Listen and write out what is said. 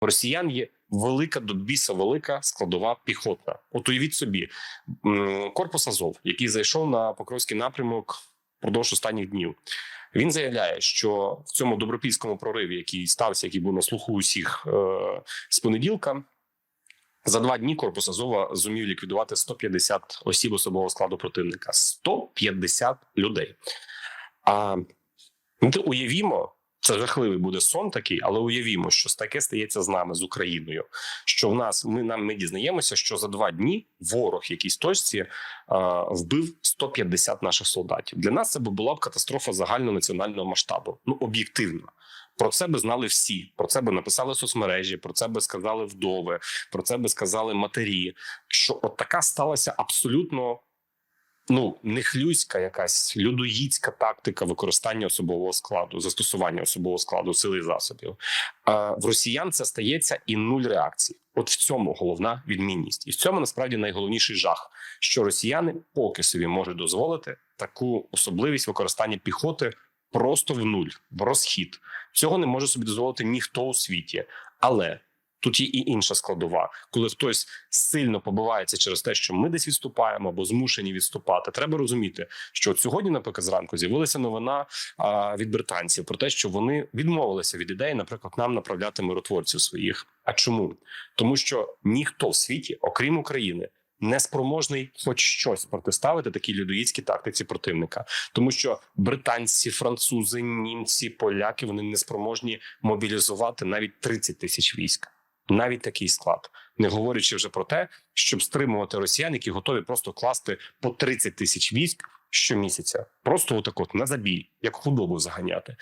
У росіян є велика до біса велика складова піхота. От уявіть собі, корпус Азов, який зайшов на Покровський напрямок впродовж останніх днів. Він заявляє, що в цьому добропільському прориві, який стався, який був на слуху усіх е, з понеділка, за два дні корпус Азова зумів ліквідувати 150 осіб особового складу противника. 150 людей. А ти уявімо, це жахливий буде сон такий, але уявімо, що таке стається з нами з Україною. Що в нас ми нам ми дізнаємося, що за два дні ворог якійсь точці а, вбив 150 наших солдатів. Для нас це була б катастрофа загальнонаціонального масштабу. Ну об'єктивно. Про це би знали всі. Про це би написали соцмережі, про це би сказали вдови, про це би сказали матері. Що от така сталася абсолютно ну нехлюйська якась людоїдська тактика використання особового складу, застосування особового складу, сили і засобів. А в росіян це стається і нуль реакції. От в цьому головна відмінність, і в цьому насправді найголовніший жах, що росіяни поки собі можуть дозволити таку особливість використання піхоти просто в нуль, в розхід. Цього не може собі дозволити ніхто у світі, але. Тут є і інша складова, коли хтось сильно побивається через те, що ми десь відступаємо або змушені відступати. Треба розуміти, що от сьогодні, наприклад, зранку з'явилася новина від британців про те, що вони відмовилися від ідеї, наприклад, нам направляти миротворців своїх. А чому? Тому що ніхто в світі, окрім України, не спроможний хоч щось протиставити такій людоїдській тактиці противника, тому що британці, французи, німці, поляки вони не спроможні мобілізувати навіть 30 тисяч військ. Навіть такий склад, не говорячи вже про те, щоб стримувати росіян, які готові просто класти по 30 тисяч військ щомісяця, просто отак от на забій, як худобу заганяти.